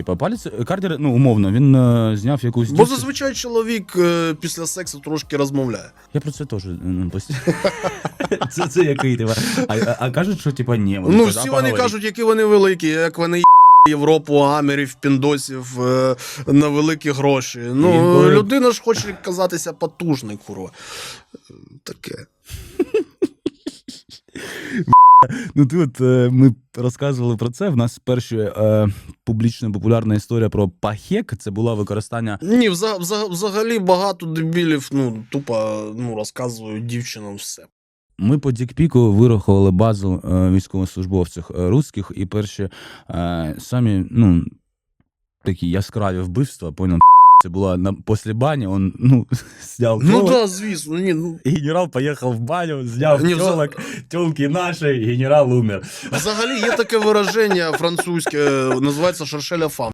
Типа палець Кардер, ну умовно, він е, зняв якусь. Бо дівчину. зазвичай чоловік е, після сексу трошки розмовляє. Я про це теж ну, постійно. це, це який типа. А, а, а кажуть, що типа ні. Вони Ну, кажуть, всі а вони кажуть, які вони великі, як вони є Європу, амерів, піндосів е, на великі гроші. Ну, людина ж хоче казатися потужний, курва. Е, Таке. Ну ти от е, ми розказували про це. В нас перша е, публічна популярна історія про пахек. Це було використання. Ні, вза- вза- взагалі багато дебілів, ну, тупо ну, розказують дівчинам все. Ми по Дікпіку вирахували базу е, військовослужбовців е, русських, і перші е, самі ну, такі яскраві вбивства, понял. Це була на після бані, он ну, зняв Ну так, да, звісно, ні, ну. Генерал поїхав в баню, зняв Ні, вза- тілок, тілки наші, генерал умер. Взагалі є таке вираження французьке, називається шаршеля фам.